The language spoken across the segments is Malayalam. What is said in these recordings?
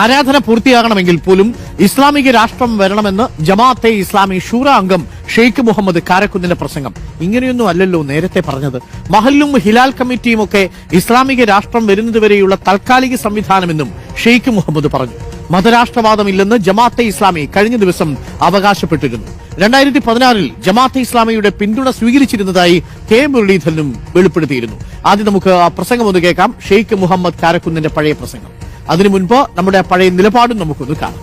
ആരാധന പൂർത്തിയാകണമെങ്കിൽ പോലും ഇസ്ലാമിക രാഷ്ട്രം വരണമെന്ന് ജമാഅത്തെ ഇസ്ലാമി ഷൂറ അംഗം ഷെയ്ഖ് മുഹമ്മദ് കാരക്കുന്നിന്റെ പ്രസംഗം. ഇങ്ങനെയൊന്നും അല്ലല്ലോ നേരത്തെ പറഞ്ഞത്. മഹല്ലും ഹിലാൽ കമ്മിറ്റിയും ഒക്കെ ഇസ്ലാമിക രാഷ്ട്രം വരുന്നതുവരെയുള്ള താൽക്കാലിക സംവിധാനമെന്നും ഷെയ്ഖ് മുഹമ്മദ് പറഞ്ഞു. മതരാഷ്ട്രവാദമില്ലെന്ന് ജമാഅത്തെ ഇസ്ലാമി കഴിഞ്ഞ ദിവസം അവകാശപ്പെട്ടിരുന്നു. രണ്ടായിരത്തി പതിനാറിൽ ജമാഅത്തെ ഇസ്ലാമിയുടെ പിന്തുണ സ്വീകരിച്ചിരുന്നതായി കെ മുരളീധരനും വെളിപ്പെടുത്തിയിരുന്നു. ആദ്യം നമുക്ക് ആ പ്രസംഗം ഒന്ന് കേൾക്കാം. ഷെയ്ഖ് മുഹമ്മദ് കാരക്കുന്നിന്റെ പഴയ പ്രസംഗം. അതിനു മുൻപ് നമ്മുടെ പഴയ നിലപാടും നമുക്കൊന്ന് കാണാം.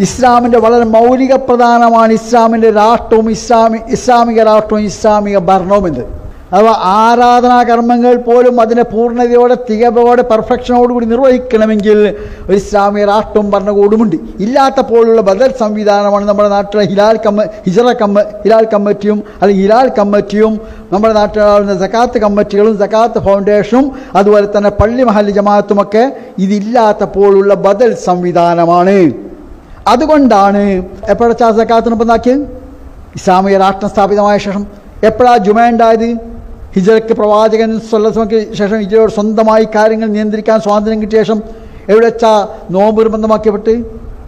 ഇസ്ലാമിന്റെ വളരെ മൗലിക പ്രധാനമാണ് ഇസ്ലാമിന്റെ രാഷ്ട്രവും ഇസ്ലാമി ഇസ്ലാമിക രാഷ്ട്രവും ഇസ്ലാമിക ഭരണവും എന്ന് അഥവാ ആരാധനാ കർമ്മങ്ങൾ പോലും അതിനെ പൂർണതയോടെ തികവോടെ പെർഫെക്ഷനോടുകൂടി നിർവഹിക്കണമെങ്കിൽ ഒരു ഇസ്ലാമിക രാഷ്ട്രവും ഭരണകൂടുമുണ്ട്. ഇല്ലാത്തപ്പോഴുള്ള ബദൽ സംവിധാനമാണ് നമ്മുടെ നാട്ടിലെ ഹിലാൽ കമ്മ ഹിജറ കമ്മ ഹിലാൽ കമ്മിറ്റിയും അല്ലെങ്കിൽ ഹിലാൽ കമ്മിറ്റിയും നമ്മുടെ നാട്ടിലുള്ള സക്കാത്ത് കമ്മിറ്റികളും സക്കാത്ത് ഫൗണ്ടേഷനും അതുപോലെ തന്നെ പള്ളി മഹല്ല് ജമാഅത്തുമൊക്കെ ഇതില്ലാത്തപ്പോഴുള്ള ബദൽ സംവിധാനമാണ്. അതുകൊണ്ടാണ് എപ്പോഴാ സക്കാത്തിനൊപ്പം ഇസ്ലാമിക രാഷ്ട്രം സ്ഥാപിതമായ ശേഷം. എപ്പോഴാണ് ജുമ ഉണ്ടായത്? ഹിജറയ്ക്ക് പ്രവാചകൻ സ്വല്ലസമയ്ക്ക് ശേഷം ഹിജറയോട് സ്വന്തമായി കാര്യങ്ങൾ നിയന്ത്രിക്കാൻ സ്വാതന്ത്ര്യം കിട്ടിയ ശേഷം എവിടെ വെച്ചാ നോമ്പ് നിർബന്ധമാക്കപ്പെട്ട്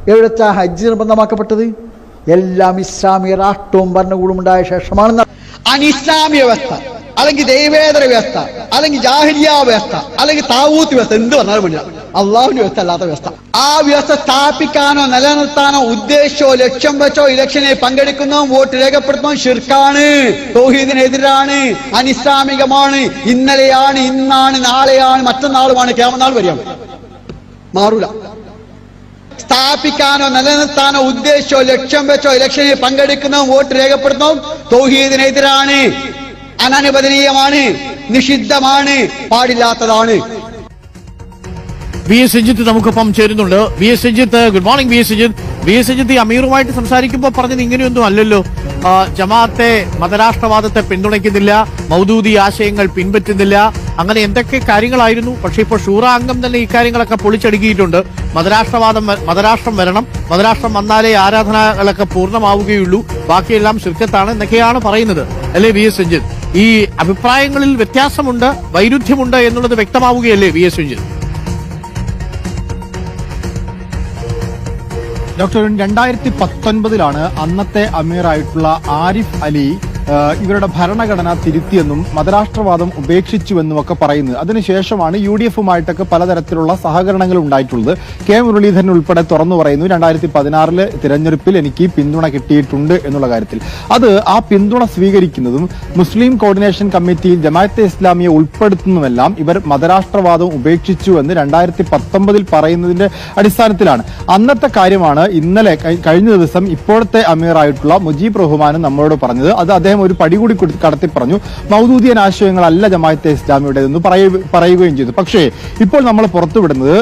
എവിടെ വെച്ചാ ഹജ്ജ് നിർബന്ധമാക്കപ്പെട്ടത്? എല്ലാം ഇസ്ലാമിക രാഷ്ട്രവും ഭരണകൂടവും ഉണ്ടായ ശേഷമാണ് അനിസ്ലാമിക വ്യവസ്ഥ അല്ലെങ്കിൽ ദൈവേതര വ്യവസ്ഥ അല്ലെങ്കിൽ ജാഹിരിയ വ്യവസ്ഥ അല്ലെങ്കിൽ താവൂത്ത് വ്യവസ്ഥ എന്ത് പറഞ്ഞാലും വേണ്ടില്ല അള്ളാഹുവിന്റെ വ്യവസ്ഥ അല്ലാത്ത വ്യവസ്ഥ. ആ വ്യവസ്ഥ സ്ഥാപിക്കാനോ നിലനിർത്താനോ ഉദ്ദേശിച്ചോ ലക്ഷ്യം വെച്ചോ ഇലക്ഷനിൽ പങ്കെടുക്കുന്നോ വോട്ട് രേഖപ്പെടുത്തുന്നോ ഷിർക്കാണ് തൗഹീദിനെതിരാണ് അനിസ്ലാമികമാണ് ഇന്നലെയാണ് ഇന്നാണ് നാളെയാണ് മറ്റന്നാളുമാണ് കേമനാൾ വരിക മാറൂല. സ്ഥാപിക്കാനോ നിലനിർത്താനോ ഉദ്ദേശിച്ചോ ലക്ഷ്യം വെച്ചോ ഇലക്ഷനിൽ പങ്കെടുക്കുന്നോ വോട്ട് രേഖപ്പെടുത്തുന്നോ തൗഹീദിനെതിരാണ് അനനുവദനീയമാണ് നിഷിദ്ധമാണ് പാടില്ലാത്തതാണ്. വി എസ് രഞ്ജിത്ത് നമുക്കൊപ്പം ചേരുന്നുണ്ട്. V S Ranjith good morning V S Ranjith. V S Ranjith ഈ അമീറുമായിട്ട് സംസാരിക്കുമ്പോൾ പറഞ്ഞത് ഇങ്ങനെയൊന്നും അല്ലല്ലോ. ജമാഅത്തെ മതരാഷ്ട്രവാദത്തെ പിന്തുണയ്ക്കുന്നില്ല മൗദൂദി ആശയങ്ങൾ പിൻപറ്റുന്നില്ല അങ്ങനെ എന്തൊക്കെ കാര്യങ്ങളായിരുന്നു? പക്ഷെ ഇപ്പോൾ ഷൂറ അംഗം തന്നെ ഇക്കാര്യങ്ങളൊക്കെ പൊളിച്ചടുക്കിയിട്ടുണ്ട്. മതരാഷ്ട്രവാദം മതരാഷ്ട്രം വരണം മതരാഷ്ട്രം വന്നാലേ ആരാധനകളൊക്കെ പൂർണമാവുകയുള്ളൂ ബാക്കിയെല്ലാം ശുദ്ധത്താണ് എന്നൊക്കെയാണ് പറയുന്നത്. അല്ലേ വി എസ് രഞ്ജിത്ത്? ഈ അഭിപ്രായങ്ങളിൽ വ്യത്യാസമുണ്ട് വൈരുദ്ധ്യമുണ്ട് എന്നുള്ളത് വ്യക്തമാവുകയല്ലേ വി എസ് രഞ്ജിത്ത്? ഡോക്ടർ രണ്ടായിരത്തി പത്തൊൻപതിലാണ് അന്നത്തെ അമീറായിട്ടുള്ള ആരിഫ് അലി ഇവരുടെ ഭരണഘടന തിരുത്തിയെന്നും മതരാഷ്ട്രവാദം ഉപേക്ഷിച്ചുവെന്നും ഒക്കെ പറയുന്നത്. അതിനുശേഷമാണ് യു ഡി എഫുമായിട്ടൊക്കെ പലതരത്തിലുള്ള സഹകരണങ്ങൾ ഉണ്ടായിട്ടുള്ളത്. കെ മുരളീധരൻ ഉൾപ്പെടെ തുറന്നു പറയുന്നു രണ്ടായിരത്തി പതിനാറിൽ തിരഞ്ഞെടുപ്പിൽ എനിക്ക് പിന്തുണ കിട്ടിയിട്ടുണ്ട് എന്നുള്ള കാര്യത്തിൽ. അത് ആ പിന്തുണ സ്വീകരിക്കുന്നതും മുസ്ലിം കോർഡിനേഷൻ കമ്മിറ്റിയിൽ ജമാഅത്തെ ഇസ്ലാമിയെ ഉൾപ്പെടുത്തുന്നതുമെല്ലാം ഇവർ മതരാഷ്ട്രവാദം ഉപേക്ഷിച്ചു എന്ന് രണ്ടായിരത്തി പത്തൊമ്പതിൽ പറയുന്നതിന്റെ അടിസ്ഥാനത്തിലാണ്. അന്നത്തെ കാര്യമാണ് ഇന്നലെ കഴിഞ്ഞ ദിവസം ഇപ്പോഴത്തെ അമീറായിട്ടുള്ള മുജീബ് റഹ്മാനും നമ്മളോട് പറഞ്ഞത്. അത് അദ്ദേഹം ഒരു പടി കൂടി കടത്തി പറഞ്ഞു മൗദൂദിയൻ ആശയങ്ങളല്ല ജമാഅത്തെ ഇസ്ലാമിയുടേതെന്ന് പറയ- പറയുകയും ചെയ്തു. പക്ഷേ ഇപ്പോൾ നമ്മൾ പുറത്തുവിടുന്നത്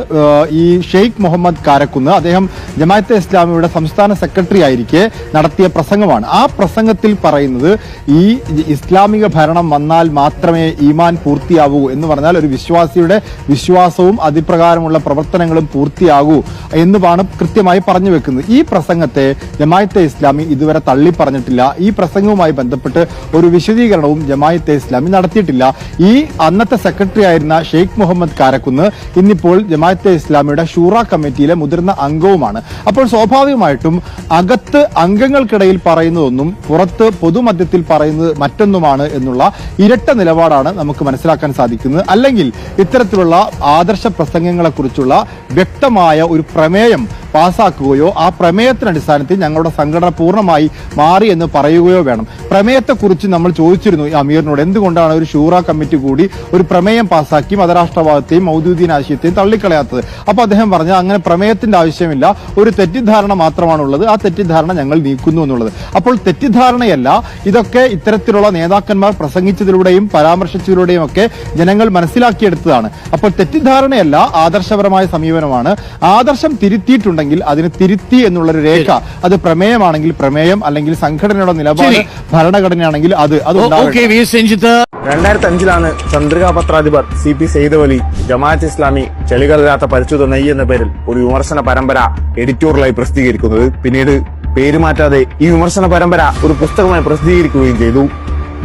ഈ ഷെയ്ഖ് മുഹമ്മദ് കാരക്കുന്ന് അദ്ദേഹം ജമാഅത്തെ ഇസ്ലാമിയുടെ സംസ്ഥാന സെക്രട്ടറി ആയിരിക്കെ നടത്തിയ പ്രസംഗമാണ്. ആ പ്രസംഗത്തിൽ പറയുന്നത് ഈ ഇസ്ലാമിക ഭരണം വന്നാൽ മാത്രമേ ഈമാൻ പൂർത്തിയാവൂ എന്ന് പറഞ്ഞാൽ ഒരു വിശ്വാസിയുടെ വിശ്വാസവും അതിപ്രകാരമുള്ള പ്രവർത്തനങ്ങളും പൂർത്തിയാകൂ എന്നുമാണ് കൃത്യമായി പറഞ്ഞു വെക്കുന്നത്. ഈ പ്രസംഗത്തെ ജമാഅത്തെ ഇസ്ലാമി ഇതുവരെ തള്ളി പറഞ്ഞിട്ടില്ല ഈ പ്രസംഗവുമായി ബന്ധപ്പെട്ട് ഒരു വിശദീകരണവും ജമായത്തെ ഇസ്ലാമി നടത്തിയിട്ടില്ല. ഈ അന്നത്തെ സെക്രട്ടറി ആയിരുന്ന ഷെയ്ഖ് മുഹമ്മദ് കാരക്കുന്ന് ഇന്നിപ്പോൾ ജമായത്തെ ഇസ്ലാമിയുടെ ഷൂറ കമ്മിറ്റിയിലെ മുതിർന്ന അംഗവുമാണ്. അപ്പോൾ സ്വാഭാവികമായിട്ടും അകത്ത് അംഗങ്ങൾക്കിടയിൽ പറയുന്നതൊന്നും പുറത്ത് പൊതുമധ്യത്തിൽ പറയുന്നത് മറ്റൊന്നുമാണ് എന്നുള്ള ഇരട്ട നിലപാടാണ് നമുക്ക് മനസ്സിലാക്കാൻ സാധിക്കുന്നത്. അല്ലെങ്കിൽ ഇത്തരത്തിലുള്ള ആദർശ പ്രസംഗങ്ങളെക്കുറിച്ചുള്ള വ്യക്തമായ ഒരു പ്രമേയം പാസാക്കുകയോ ആ പ്രമേയത്തിന് അടിസ്ഥാനത്തിൽ ഞങ്ങളുടെ സംഘടന പൂർണമായി മാറി എന്ന് പറയുകയോ വേണം. പ്രമേയത്തെക്കുറിച്ച് നമ്മൾ ചോദിച്ചിരുന്നു അമീറിനോട്. എന്തുകൊണ്ടാണ് ഒരു ഷൂറ കമ്മിറ്റി കൂടി ഒരു പ്രമേയം പാസാക്കി മതരാഷ്ട്രവാദത്തെയും മൗദൂദീൻ ആശയത്തെയും തള്ളിക്കളയാത്തത്? അപ്പോൾ അദ്ദേഹം പറഞ്ഞു അങ്ങനെ പ്രമേയത്തിന്റെ ആവശ്യമില്ല ഒരു തെറ്റിദ്ധാരണ മാത്രമാണുള്ളത്. ആ തെറ്റിദ്ധാരണ ഞങ്ങൾ നീക്കുന്നു എന്നുള്ളത്. അപ്പോൾ തെറ്റിദ്ധാരണയല്ല ഇതൊക്കെ ഇത്തരത്തിലുള്ള നേതാക്കന്മാർ പ്രസംഗിച്ചതിലൂടെയും പരാമർശിച്ചതിലൂടെയും ഒക്കെ ജനങ്ങൾ മനസ്സിലാക്കിയെടുത്തതാണ്. അപ്പോൾ തെറ്റിദ്ധാരണയല്ല ആദർശപരമായ സമീപനമാണ്. ആദർശം തിരുത്തിയിട്ടുണ്ടെങ്കിൽ അതിന് തിരുത്തി എന്നുള്ളൊരു രേഖ. അത് പ്രമേയമാണെങ്കിൽ പ്രമേയം അല്ലെങ്കിൽ സംഘടനയുടെ നിലപാട്. ഭരണഘടനയാണെങ്കിൽ അത് അത് രണ്ടായിരത്തി അഞ്ചിലാണ് ചന്ദ്രിക പത്രാധിപർ സി പി സെയ്ദ് ജമാഅത്ത് ഇസ്ലാമി ചെളികളില്ലാത്ത പരിശുദ്ധ നെയ്യ് എന്ന പേരിൽ ഒരു വിമർശന പരമ്പര എഡിറ്റോറിയലായി പ്രസിദ്ധീകരിക്കുന്നത്. പിന്നീട് പേരുമാറ്റാതെ ഈ വിമർശന പരമ്പര ഒരു പുസ്തകമായി പ്രസിദ്ധീകരിക്കുകയും ചെയ്തു.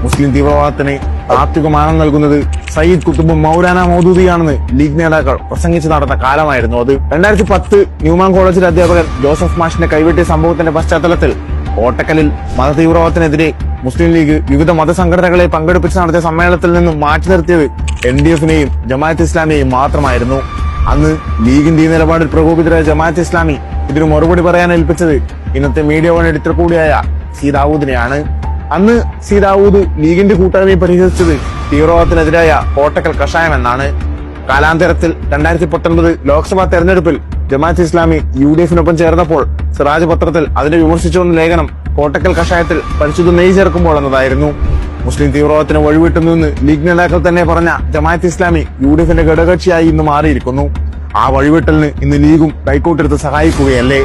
മുസ്ലിം തീവ്രവാദത്തിന് താത്വിക മാനം നൽകുന്നത് സയ്യിദ് കുത്തുബ് മൗലാന മൗദൂദിയാണെന്ന് ലീഗ് നേതാക്കൾ പ്രസംഗിച്ചു നടന്ന കാലമായിരുന്നു അത്. രണ്ടായിരത്തി പത്ത് ന്യൂമാൻ കോളേജിലെ അധ്യാപകൻ ജോസഫ് മാഷിനെ കൈവെട്ടിയ സംഭവത്തിന്റെ പശ്ചാത്തലത്തിൽ കോട്ടക്കലിൽ മതതീവ്രവാദത്തിനെതിരെ മുസ്ലിം ലീഗ് വിവിധ മതസംഘടനകളെ പങ്കെടുപ്പിച്ച് നടത്തിയ സമ്മേളനത്തിൽ നിന്നും മാറ്റി നിർത്തിയത് എൻ ഡി എഫിനെയും ജമാഅത്ത് ഇസ്ലാമിയെയും മാത്രമായിരുന്നു. അന്ന് ലീഗിന്റെ ഈ നിലപാടിൽ പ്രകോപിതരായ ജമാഅത്ത് ഇസ്ലാമി ഇതിന് മറുപടി പറയാൻ ഏൽപ്പിച്ചത് ഇന്നത്തെ മീഡിയ വൺ എഡിറ്റർ കൂടിയായ സി ദാവൂദിനെയാണ്. അന്ന് സി ദാവൂദ് ലീഗിന്റെ കൂട്ടായ്മയെ പരിഹരിച്ചത് തീവ്രവാദത്തിനെതിരായ കോട്ടക്കൽ കഷായം എന്നാണ് കാലാന്തരത്തിൽ രണ്ടായിരത്തി പത്തൊൻപത് ലോക്സഭാ തെരഞ്ഞെടുപ്പിൽ ജമാഅത്ത് ഇസ്ലാമി യു ഡി എഫിനൊപ്പം ചേർന്നപ്പോൾ സിറാജ് പത്രത്തിൽ അതിനെ വിമർശിച്ചു വന്ന ലേഖനം കോട്ടക്കൽ കഷായത്തിൽ പരിശുദ്ധ നെയ് ചേർക്കുമ്പോൾ എന്നതായിരുന്നു. മുസ്ലിം തീവ്രവാദത്തിന് വഴിവിട്ടെന്ന് ലീഗ് നേതാക്കൾ തന്നെ പറഞ്ഞ ജമാഅത്ത് ഇസ്ലാമി യു ഡി എഫിന്റെ ഘടകകക്ഷിയായി ഇന്ന് മാറിയിരിക്കുന്നു. ആ വഴിവിട്ടലിന് ഇന്ന് ലീഗും കൈക്കോട്ടെടുത്ത് സഹായിക്കുകയല്ലേ?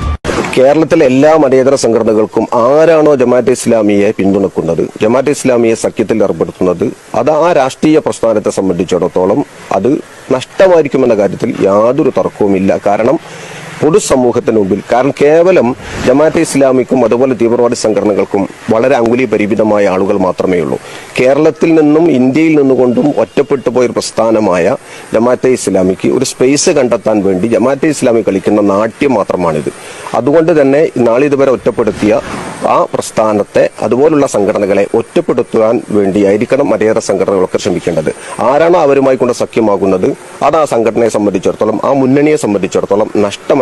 കേരളത്തിലെ എല്ലാ മതേതര സംഘടനകൾക്കും ആരാണോ ജമാഅത്തെ ഇസ്ലാമിയെ പിന്തുണക്കുന്നത്? ജമാഅത്തെ ഇസ്ലാമിയെ സഖ്യത്തിൽ ഏർപ്പെടുത്തുന്നത് അത് ആ രാഷ്ട്രീയ പ്രസ്ഥാനത്തെ സംബന്ധിച്ചിടത്തോളം അത് നഷ്ടമായിരിക്കുമെന്ന കാര്യത്തിൽ യാതൊരു തർക്കവുമില്ല. കാരണം പൊതുസമൂഹത്തിന് മുമ്പിൽ കാരണം കേവലം ജമാഅത്തെ ഇസ്ലാമിക്കും അതുപോലെ തീവ്രവാദി സംഘടനകൾക്കും വളരെ അങ്കുലി പരിമിതമായ ആളുകൾ മാത്രമേ ഉള്ളൂ കേരളത്തിൽ നിന്നും ഇന്ത്യയിൽ നിന്നുകൊണ്ടും ഒറ്റപ്പെട്ടു പോയൊരു പ്രസ്ഥാനമായ ജമാഅത്തെ ഇസ്ലാമിക്ക് ഒരു സ്പേസ് കണ്ടെത്താൻ വേണ്ടി ജമാഅത്തെ ഇസ്ലാമി കളിക്കുന്ന നാട്യം മാത്രമാണിത്. അതുകൊണ്ട് തന്നെ നാളിതുവരെ ഒറ്റപ്പെടുത്തിയ ആ പ്രസ്ഥാനത്തെ അതുപോലുള്ള സംഘടനകളെ ഒറ്റപ്പെടുത്താൻ വേണ്ടിയായിരിക്കണം മതേതര സംഘടനകളൊക്കെ ശ്രമിക്കേണ്ടത്. ആരാണോ അവരുമായി കൊണ്ട് സഖ്യമാകുന്നത് അത് ആ സംഘടനയെ സംബന്ധിച്ചിടത്തോളം ആ മുന്നണിയെ സംബന്ധിച്ചിടത്തോളം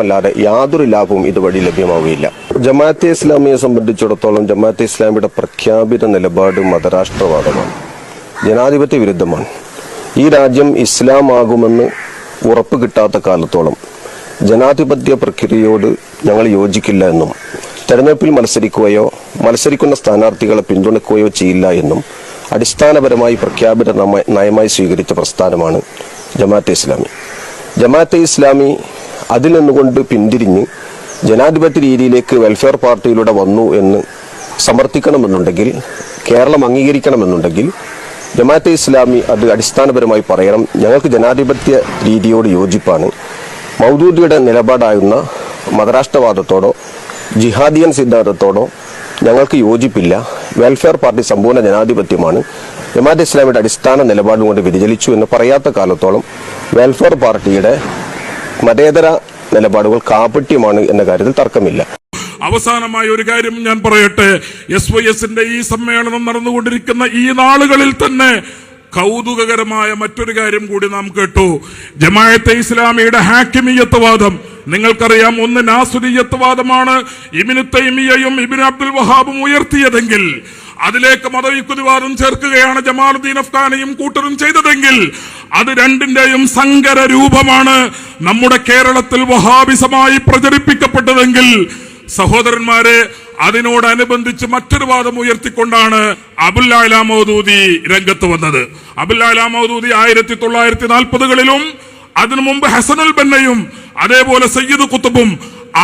നഷ്ടമല്ലാതെ യാതൊരു ലാഭവും ഇതുവഴി ലഭ്യമാവുകയില്ല. ജമാഅത്തെ ഇസ്ലാമിയെ സംബന്ധിച്ചിടത്തോളം ജമാഅത്തെ ഇസ്ലാമിയുടെ പ്രഖ്യാപിത നിലപാട് മതരാഷ്ട്രവാദമാണ്. ജനാധിപത്യ വിരുദ്ധമാണ്. ഈ രാജ്യം ഇസ്ലാമാകുമെന്ന് ഉറപ്പ് കിട്ടാത്ത കാലത്തോളം ജനാധിപത്യ പ്രക്രിയയോട് ഞങ്ങൾ യോജിക്കില്ല എന്നും തെരഞ്ഞെടുപ്പിൽ മത്സരിക്കുകയോ മത്സരിക്കുന്ന സ്ഥാനാർത്ഥികളെ പിന്തുണയ്ക്കുകയോ ചെയ്യില്ല എന്നും അടിസ്ഥാനപരമായി പ്രഖ്യാപിത നയമായി സ്വീകരിച്ച പ്രസ്ഥാനമാണ് ജമാഅത്തെ ഇസ്ലാമി. ജമാഅത്തെ ഇസ്ലാമി അതിൽ നിന്നുകൊണ്ട് പിന്തിരിഞ്ഞ് ജനാധിപത്യ രീതിയിലേക്ക് വെൽഫെയർ പാർട്ടിയിലൂടെ വന്നു എന്ന് സമർത്ഥിക്കണമെന്നുണ്ടെങ്കിൽ കേരളം അംഗീകരിക്കണമെന്നുണ്ടെങ്കിൽ ജമാഅത്തെ ഇസ്ലാമി അത് അടിസ്ഥാനപരമായി പറയണം. ഞങ്ങൾക്ക് ജനാധിപത്യ രീതിയോട് യോജിപ്പാണ്. മൗദൂദിയുടെ നിലപാടായുന്ന മതരാഷ്ട്രവാദത്തോടോ ജിഹാദിയൻ സിദ്ധാന്തത്തോടോ ഞങ്ങൾക്ക് യോജിപ്പില്ല. വെൽഫെയർ പാർട്ടി സമ്പൂർണ ജനാധിപത്യമാണ്. ജമാഅത്തെ ഇസ്ലാമിയുടെ അടിസ്ഥാന നിലപാടുകൊണ്ട് വ്യതിചലിച്ചു എന്ന് പറയാത്ത കാലത്തോളം വെൽഫെയർ പാർട്ടിയുടെ മതേതര നിലപാടുകൾ കാപട്യമാണ് എന്ന കാര്യത്തിൽ തർക്കമില്ല. അവസാനമായ ഒരു കാര്യം ഞാൻ പറയട്ടെ. എസ് വൈ എസിന്റെ ഈ സമ്മേളനം നടന്നുകൊണ്ടിരിക്കുന്ന ഈ നാളുകളിൽ തന്നെ കൗതുകകരമായ മറ്റൊരു കാര്യം കൂടി നാം കേട്ടു. ജമായത്തെ ഇസ്ലാമിയുടെ ഹാക്കിമിയത്വവാദം. നിങ്ങൾക്കറിയാം ഒന്ന് നാസുരിയത്വവാദമാണ് ഇബിന് തൈമിയയും ഇബിൻ അബ്ദുൽ വഹാബും ഉയർത്തിയതെങ്കിൽ അതിലേക്ക് മതവിക്കുതിവാദം ചേർക്കുകയാണ് ജമാലുദ്ദീൻ അഫ്ഗാനിയും കൂട്ടരും ചെയ്തതെങ്കിൽ അത് രണ്ടിന്റെയും സങ്കര രൂപമാണ്. നമ്മുടെ കേരളത്തിൽ വഹാബിസമായി പ്രചരിപ്പിക്കപ്പെട്ടതെങ്കിൽ സഹോദരന്മാരെ അതിനോടനുബന്ധിച്ച് മറ്റൊരു വാദം ഉയർത്തിക്കൊണ്ടാണ് അബുല്ലാല മൗദൂദി രംഗത്ത് വന്നത്. അബുല്ലാല മൗദൂദി ആയിരത്തി തൊള്ളായിരത്തി നാൽപ്പതുകളിലും അതിനു മുമ്പ് ഹസനുൽ ബന്നയും അതേപോലെ സയ്യിദ് കുത്തുബും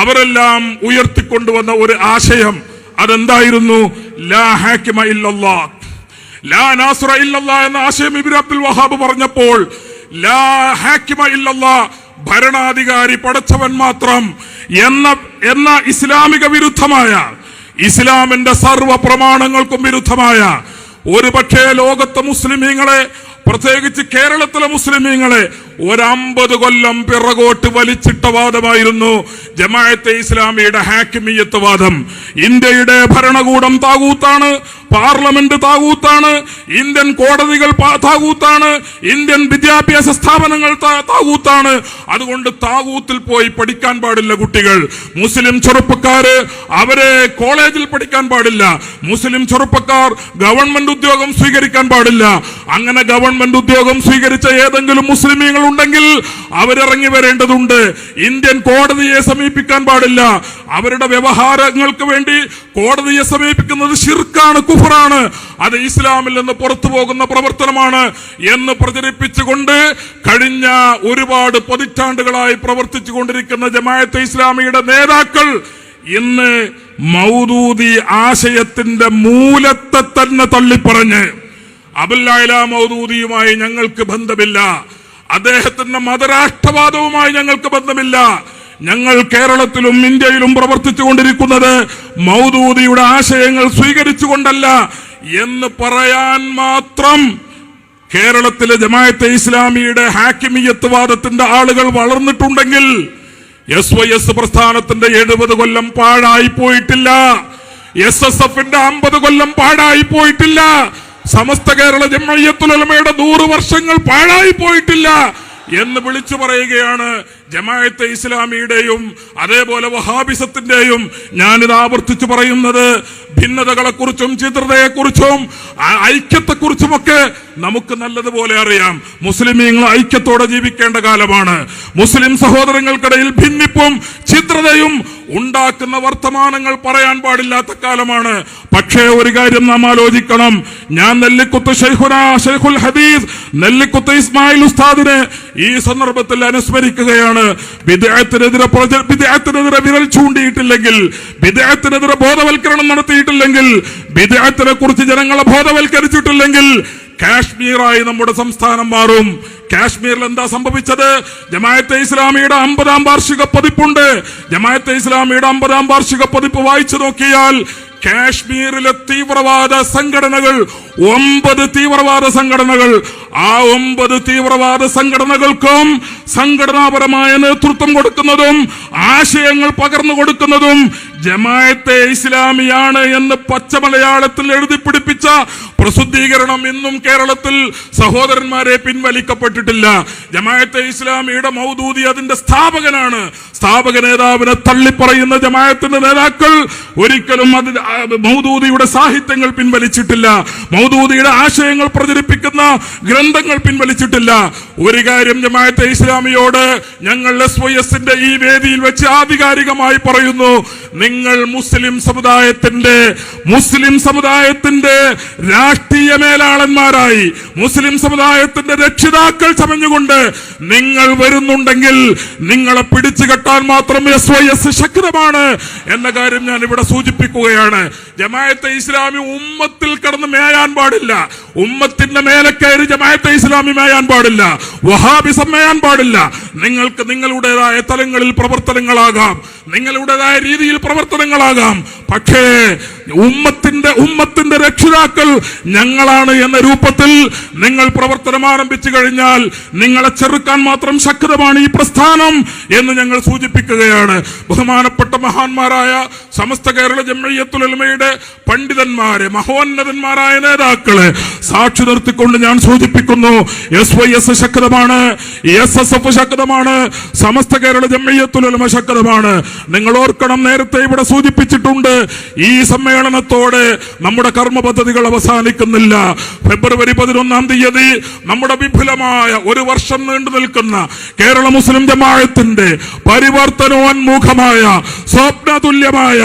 അവരെല്ലാം ഉയർത്തിക്കൊണ്ടുവന്ന ഒരു ആശയം അതെന്തായിരുന്നു? ലാ എന്ന ആശയം ഇബ്നു അബ്ദുൽ വഹാബ് പറഞ്ഞപ്പോൾ ഭരണാധികാരി പടച്ചവൻ മാത്രം എന്ന എന്ന ഇസ്ലാമിക വിരുദ്ധമായ ഇസ്ലാമിന്റെ സർവ പ്രമാണങ്ങൾക്കും വിരുദ്ധമായ ഒരു പക്ഷേ ലോകത്തെ മുസ്ലിമീങ്ങളെ പ്രത്യേകിച്ച് കേരളത്തിലെ മുസ്ലിമീങ്ങളെ ഒരമ്പത് കൊല്ലം പിറകോട്ട് വലിച്ചിട്ട വാദമായിരുന്നു ജമാഅത്തെ ഇസ്ലാമിയുടെ ഹാക്കിമിയത്ത് വാദം. ഇന്ത്യയുടെ ഭരണകൂടം താകൂത്താണ് പാർലമെന്റ് താകൂത്താണ് ഇന്ത്യൻ കോടതികൾ താകൂത്താണ് ഇന്ത്യൻ വിദ്യാഭ്യാസ സ്ഥാപനങ്ങൾ താകൂത്താണ്. അതുകൊണ്ട് താകൂത്തിൽ പോയി പഠിക്കാൻ പാടില്ല കുട്ടികൾ. മുസ്ലിം ചെറുപ്പക്കാര് അവരെ കോളേജിൽ പഠിക്കാൻ പാടില്ല. മുസ്ലിം ചെറുപ്പക്കാർ ഗവൺമെന്റ് ഉദ്യോഗം സ്വീകരിക്കാൻ പാടില്ല. അങ്ങനെ ഗവൺമെന്റ് ഉദ്യോഗം സ്വീകരിച്ച ഏതെങ്കിലും മുസ്ലിമീങ്ങൾ ഉണ്ടെങ്കിൽ അവരിറങ്ങി വരേണ്ടതുണ്ട്. ഇന്ത്യൻ കോടതിയെ സമീപിക്കാൻ പാടില്ല. അവരുടെ വ്യവഹാരങ്ങൾക്ക് വേണ്ടി കോടതിയെ സമീപിക്കുന്നത് ശിർക്കാണ് കുഫറാണ്. അത് ഇസ്ലാമിൽ നിന്ന് പുറത്തു പോകുന്ന പ്രവർത്തനമാണ് എന്ന് പ്രചരിപ്പിച്ചുകൊണ്ട് കഴിഞ്ഞ ഒരുപാട് പതിറ്റാണ്ടുകളായി പ്രവർത്തിച്ചു കൊണ്ടിരിക്കുന്ന ജമാഅത്തെ ഇസ്ലാമിയുടെ നേതാക്കൾ ഇന്ന് മൗദൂദി ആശയത്തിന്റെ മൂലത്തെ തന്നെ തള്ളിപ്പറഞ്ഞ് അബുല്ലായ മൗദൂദിയുമായി ഞങ്ങൾക്ക് ബന്ധമില്ല. അദ്ദേഹത്തിന്റെ മതരാഷ്ട്രവാദവുമായി ഞങ്ങൾക്ക് ബന്ധമില്ല. ഞങ്ങൾ കേരളത്തിലും ഇന്ത്യയിലും പ്രവർത്തിച്ചുകൊണ്ടിരിക്കുന്നത് മൗദൂദിയുടെ ആശയങ്ങൾ സ്വീകരിച്ചുകൊണ്ടല്ല എന്ന് പറയാൻ മാത്രം കേരളത്തിലെ ജമായത്തെ ഇസ്ലാമിയുടെ ഹാക്കിമിയത്ത് വാദത്തിന്റെ ആളുകൾ വളർന്നിട്ടുണ്ടെങ്കിൽ എസ് വൈ എസ് പ്രസ്ഥാനത്തിന്റെ എഴുപത് കൊല്ലം പാഴായി പോയിട്ടില്ല. എസ് എസ് എഫിന്റെ അമ്പത് കൊല്ലം പാഴായി പോയിട്ടില്ല. സമസ്ത കേരള ജമ്മയ്യത്തുലമയുടെ നൂറ് വർഷങ്ങൾ പാഴായി പോയിട്ടില്ല എന്ന് വിളിച്ചു പറയുകയാണ് ജമാഅത്തെ ഇസ്ലാമിയുടെയും അതേപോലെ വഹാബിസത്തിന്റെയും ഞാനിത് ആവർത്തിച്ചു പറയുന്നത്. ഭിന്നതകളെക്കുറിച്ചും ചിത്രതയെക്കുറിച്ചും ഐക്യത്തെക്കുറിച്ചുമൊക്കെ നമുക്ക് നല്ലതുപോലെ അറിയാം. മുസ്ലിമീങ്ങൾ ഐക്യത്തോടെ ജീവിക്കേണ്ട കാലമാണ്. മുസ്ലിം സഹോദരങ്ങൾക്കിടയിൽ ഭിന്നിപ്പും ചിത്രതയും ഉണ്ടാക്കുന്ന വർത്തമാനങ്ങൾ പറയാൻ പാടില്ലാത്ത കാലമാണ്. പക്ഷേ ഒരു കാര്യം നാം ആലോചിക്കണം. ഞാൻ നെല്ലിക്കുത്ത് ഷെയ്ഖുൽ ഹദീസ് നെല്ലിക്കുത്ത് ഇസ്മായിൽ ഉസ്താദിനെ ഈ സന്ദർഭത്തിൽ അനുസ്മരിക്കുകയാണ്. വിദേഹത്തിനെതിരെ വിദേഹത്തിനെതിരെ വിരൽ ചൂണ്ടിയിട്ടില്ലെങ്കിൽ വിദേഹത്തിനെതിരെ ബോധവൽക്കരണം നടത്തിയിട്ടില്ലെങ്കിൽ വിദേഹത്തിനെ കുറിച്ച് ജനങ്ങളെ ബോധവൽക്കരിച്ചിട്ടില്ലെങ്കിൽ കാശ്മീറായി നമ്മുടെ സംസ്ഥാനം മാറും. കാശ്മീരിൽ എന്താ സംഭവിച്ചത്? ജമായത്തെ ഇസ്ലാമിയുടെ അമ്പതാം വാർഷിക പതിപ്പുണ്ട്. ജമായത്തെ ഇസ്ലാമിയുടെ അമ്പതാം വാർഷിക പതിപ്പ് വായിച്ചു നോക്കിയാൽ കാശ്മീരിലെ തീവ്രവാദ സംഘടനകൾ ഒമ്പത് തീവ്രവാദ സംഘടനകൾ. ആ ഒമ്പത് തീവ്രവാദ സംഘടനകൾക്കും സംഘടനാപരമായ നേതൃത്വം കൊടുക്കുന്നതും ആശയങ്ങൾ പകർന്നു കൊടുക്കുന്നതും ജമാഅത്തെ ഇസ്ലാമിയാണ് എന്ന് പച്ച മലയാളത്തിൽ എഴുതി പിടിപ്പിച്ച പ്രസിദ്ധീകരണം ഇന്നും കേരളത്തിൽ സഹോദരന്മാരെ പിൻവലിക്കപ്പെട്ടിട്ടില്ല. ജമായത്തെ ഇസ്ലാമിയുടെ മൗദൂദി അതിന്റെ സ്ഥാപകനാണ്. സ്ഥാപക നേതാവിനെ തള്ളിപ്പറയുന്ന ജമായത്തിന്റെ നേതാക്കൾ ഒരിക്കലും അത് മൗദൂദിയുടെ സാഹിത്യങ്ങൾ പിൻവലിച്ചിട്ടില്ല. മൗദൂദിയുടെ ആശയങ്ങൾ പ്രചരിപ്പിക്കുന്ന ഗ്രന്ഥങ്ങൾ പിൻവലിച്ചിട്ടില്ല. ഒരു കാര്യം ജമായത്തെ ഇസ്ലാമിയോട് ഞങ്ങൾ എസ് വൈ എസിന്റെ ഈ വേദിയിൽ വെച്ച് ആധികാരികമായി പറയുന്നു. നിങ്ങൾ മുസ്ലിം സമുദായത്തിന്റെ മുസ്ലിം സമുദായത്തിന്റെ രാഷ്ട്രീയ മേലാളന്മാരായി മുസ്ലിം സമുദായത്തിന്റെ രക്ഷിതാക്കൾ ചമഞ്ഞുകൊണ്ട് നിങ്ങൾ വരുന്നുണ്ടെങ്കിൽ നിങ്ങളെ പിടിച്ചു കെട്ടാൻ മാത്രം എസ് വൈ എസ് ശക്തമാണ് എന്ന കാര്യം ഞാൻ ഇവിടെ സൂചിപ്പിക്കുകയാണ്. ജമായത്തെ ഇസ്ലാമി ഉമ്മത്തിൽ കടന്ന് മേയാൻ പാടില്ല. ഉമ്മത്തിന്റെ മേലെ കയറി ജമാഅത്തെ ഇസ്ലാമി മേയാൻ പാടില്ല. വഹാബിസം മേയാൻ പാടില്ല. നിങ്ങൾക്ക് നിങ്ങളുടേതായ തലങ്ങളിൽ പ്രവർത്തനങ്ങളാകാം. നിങ്ങളുടേതായ രീതിയിൽ പ്രവർത്തനങ്ങളാകാം. പക്ഷേ ഉമ്മത്തിന്റെ ഉമ്മത്തിന്റെ രക്ഷിതാക്കൾ ഞങ്ങളാണ് എന്ന രൂപത്തിൽ നിങ്ങൾ പ്രവർത്തനം ആരംഭിച്ചു കഴിഞ്ഞാൽ നിങ്ങളെ ചെറുക്കാൻ മാത്രം ശക്തമാണ് ഈ പ്രസ്ഥാനം എന്ന് ഞങ്ങൾ സൂചിപ്പിക്കുകയാണ്. ബഹുമാനപ്പെട്ട മഹാന്മാരായ സമസ്ത കേരള ജമ്മയ്യത്തുലമയുടെ പണ്ഡിതന്മാരെ മഹോന്നതന്മാരായ നേതാക്കളെ സാക്ഷി നിർത്തിക്കൊണ്ട് ഞാൻ സൂചിപ്പിക്കുന്നു. എസ് വൈ എസ് ശക്തമാണ് എസ് എസ് എഫ് ശക്തമാണ് സമസ്ത കേരള ജമ്മയ്യത്തുലമ ശക്തമാണ്. നിങ്ങൾ ഓർക്കണം നേരത്തെ ഇവിടെ സൂചിപ്പിച്ചിട്ടുണ്ട് ഈ സമ്മേളനത്തോടെ നമ്മുടെ കർമ്മ പദ്ധതികൾ അവസാനിക്കുന്നില്ല. ഫെബ്രുവരി പതിനൊന്നാം തീയതി നമ്മുടെ വിപുലമായ ഒരു വർഷം നീണ്ടു നിൽക്കുന്ന കേരള മുസ്ലിം ജമാഅത്തിന്റെ പരിവർത്തനോന്മുഖമായ സ്വപ്നതുല്യമായ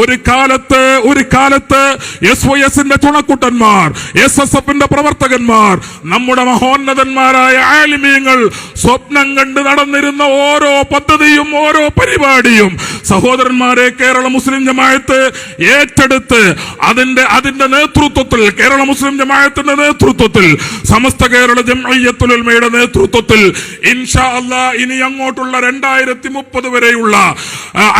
ഒരു കാലത്ത് ഒരു കാലത്ത് എസ് വൈ എസിന്റെ തുണക്കൂട്ടന്മാർ എസ് എസ് എഫിന്റെ പ്രവർത്തകന്മാർ നമ്മുടെ മഹോന്നതന്മാരായ ആലിമീങ്ങൾ സ്വപ്നം കണ്ട് നടന്നിരുന്ന ഓരോ പദ്ധതിയും ഓരോ പരിപാടിയും സഹോദരന്മാരെ കേരള മുസ്ലിം ജമായത്ത് ഏറ്റെടുത്ത് അതിന്റെ അതിന്റെ നേതൃത്വത്തിൽ കേരള മുസ്ലിം ജമായത്തിന്റെ നേതൃത്വത്തിൽ സമസ്ത കേരള ജംഅയ്യത്തുലമയുടെ നേതൃത്വത്തിൽ ഇൻഷാ അല്ലാ ഇനി അങ്ങോട്ടുള്ള രണ്ടായിരത്തി മുപ്പത് വരെയുള്ള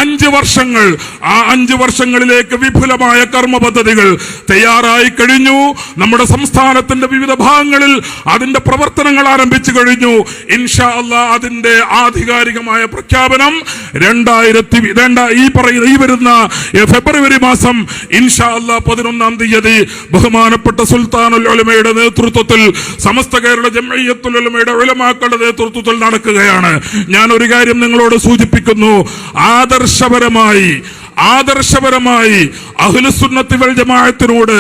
അഞ്ച് വർഷങ്ങൾ ആ അഞ്ച് വർഷങ്ങളിലേക്ക് വിപുലമായ കർമ്മ പദ്ധതികൾ തയ്യാറായി കഴിഞ്ഞു. നമ്മുടെ സംസ്ഥാനത്തിന്റെ വിവിധ ഭാഗങ്ങളിൽ അതിന്റെ പ്രവർത്തനങ്ങൾ ആരംഭിച്ചു കഴിഞ്ഞു. ഇൻഷാ അള്ളാ അതിന്റെ ആധികാരികമായ പ്രഖ്യാപനം രണ്ടായിരത്തി രണ്ട ഈ പറയുന്ന ഈ വരുന്ന ഫെബ്രുവരി മാസം ഇൻഷാ അള്ളാ പതിനൊന്നാം തീയതി ബഹുമാനപ്പെട്ട സുൽത്താനുൽ ഉലമയുടെ നേതൃത്വത്തിൽ സമസ്ത കേരള ജംഇയ്യത്തുൽ ഉലമയുടെ ഉലമാക്കളുടെ നേതൃത്വത്തിൽ നടക്കുകയാണ്. ഞാൻ ഒരു കാര്യം നിങ്ങളോട് സൂചിപ്പിക്കുന്നു. ആദർശപരമായി ആദർശപരമായി അഹ്ലുസുന്നത്തി വൽ ജമാഅത്തിനോട്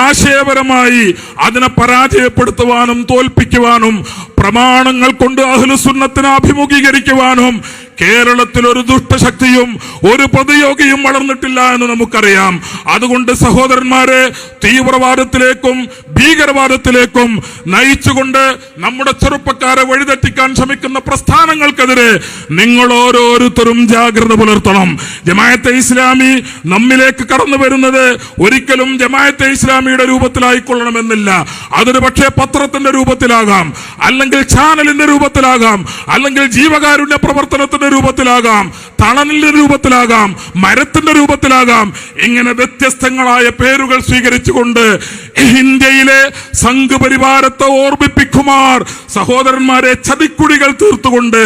ആശയപരമായി അതിനെ പരാജയപ്പെടുത്തുവാനും തോൽപ്പിക്കുവാനും പ്രമാണങ്ങൾ കൊണ്ട് അഹ്ലുസുന്നത്തിനെ അഭിമുഖീകരിക്കുവാനും കേരളത്തിൽ ഒരു ദുഷ്ടശക്തിയും ഒരു പ്രതിയോഗിയും വളർന്നിട്ടില്ല എന്ന് നമുക്കറിയാം. അതുകൊണ്ട് സഹോദരന്മാരെ തീവ്രവാദത്തിലേക്കും ഭീകരവാദത്തിലേക്കും നയിച്ചുകൊണ്ട് നമ്മുടെ ചെറുപ്പക്കാരെ വഴിതെറ്റിക്കാൻ ശ്രമിക്കുന്ന പ്രസ്ഥാനങ്ങൾക്കെതിരെ നിങ്ങൾ ഓരോരുത്തരും ജാഗ്രത പുലർത്തണം. ജമായത്തെ ഇസ്ലാമി നമ്മിലേക്ക് കടന്നു വരുന്നത് ഒരിക്കലും ജമായത്തെ ഇസ്ലാമിയുടെ രൂപത്തിലായിക്കൊള്ളണമെന്നില്ല. അതൊരു പക്ഷേ പത്രത്തിന്റെ രൂപത്തിലാകാം അല്ലെങ്കിൽ ചാനലിന്റെ രൂപത്തിലാകാം അല്ലെങ്കിൽ ജീവകാരുണ്യ പ്രവർത്തനത്തിന്റെ രൂപത്തിലാകാം തണലിന്റെ രൂപത്തിലാകാം മരത്തിന്റെ രൂപത്തിലാകാം. ഇങ്ങനെ വ്യത്യസ്തങ്ങളായ പേരുകൾ സ്വീകരിച്ചുകൊണ്ട് ഇന്ത്യയിലെ സംഘപരിവാരത്തെ ഓർമ്മിപ്പിക്കുമാർ സഹോദരന്മാരെ ചതിക്കുടികൾ തീർത്തുകൊണ്ട്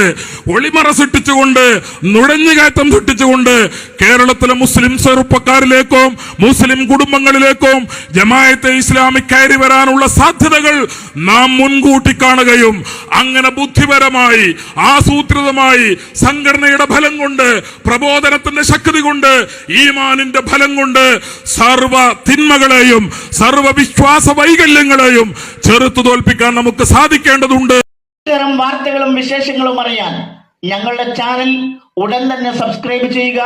ഒളിമറ സൃഷ്ടിച്ചുകൊണ്ട് നുഴഞ്ഞുകയറ്റം സൃഷ്ടിച്ചുകൊണ്ട് കേരളത്തിലെ മുസ്ലിം ചെറുപ്പക്കാരിലേക്കും മുസ്ലിം കുടുംബങ്ങളിലേക്കും ജമായത്തെ ഇസ്ലാമിക് കയറി വരാനുള്ള സാധ്യതകൾ നാം മുൻകൂട്ടി കാണുകയും അങ്ങനെ ബുദ്ധിപരമായി ആസൂത്രിതമായി സംഘടനയുടെ ഫലം കൊണ്ട് പ്രബോധനത്തിന്റെ ശക്തി കൊണ്ട് ഈമാനിന്റെ ഫലം കൊണ്ട് സർവ തിന്മകളെയും സർവ വിശ്വാസ വൈകല്യങ്ങളെയും ചെറുത്തു തോൽപ്പിക്കാൻ നമുക്ക് സാധിക്കേണ്ടതുണ്ട്. ഇത്തരം വാർത്തകളും വിശേഷങ്ങളും അറിയാൻ ഞങ്ങളുടെ ചാനൽ ഉടൻ തന്നെ സബ്സ്ക്രൈബ് ചെയ്യുക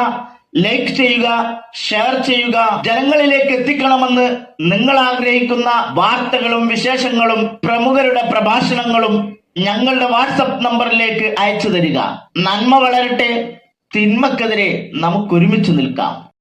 ലൈക്ക് ചെയ്യുക ഷെയർ ചെയ്യുക. ജനങ്ങളിലേക്ക് എത്തിക്കണമെന്ന് നിങ്ങൾ ആഗ്രഹിക്കുന്ന വാർത്തകളും വിശേഷങ്ങളും പ്രമുഖരുടെ പ്രഭാഷണങ്ങളും ഞങ്ങളുടെ വാട്സപ്പ് നമ്പറിലേക്ക് അയച്ചു തരിക. നന്മ വളരട്ടെ തിന്മക്കെതിരെ നമുക്ക് ഒരുമിച്ച് നിൽക്കാം.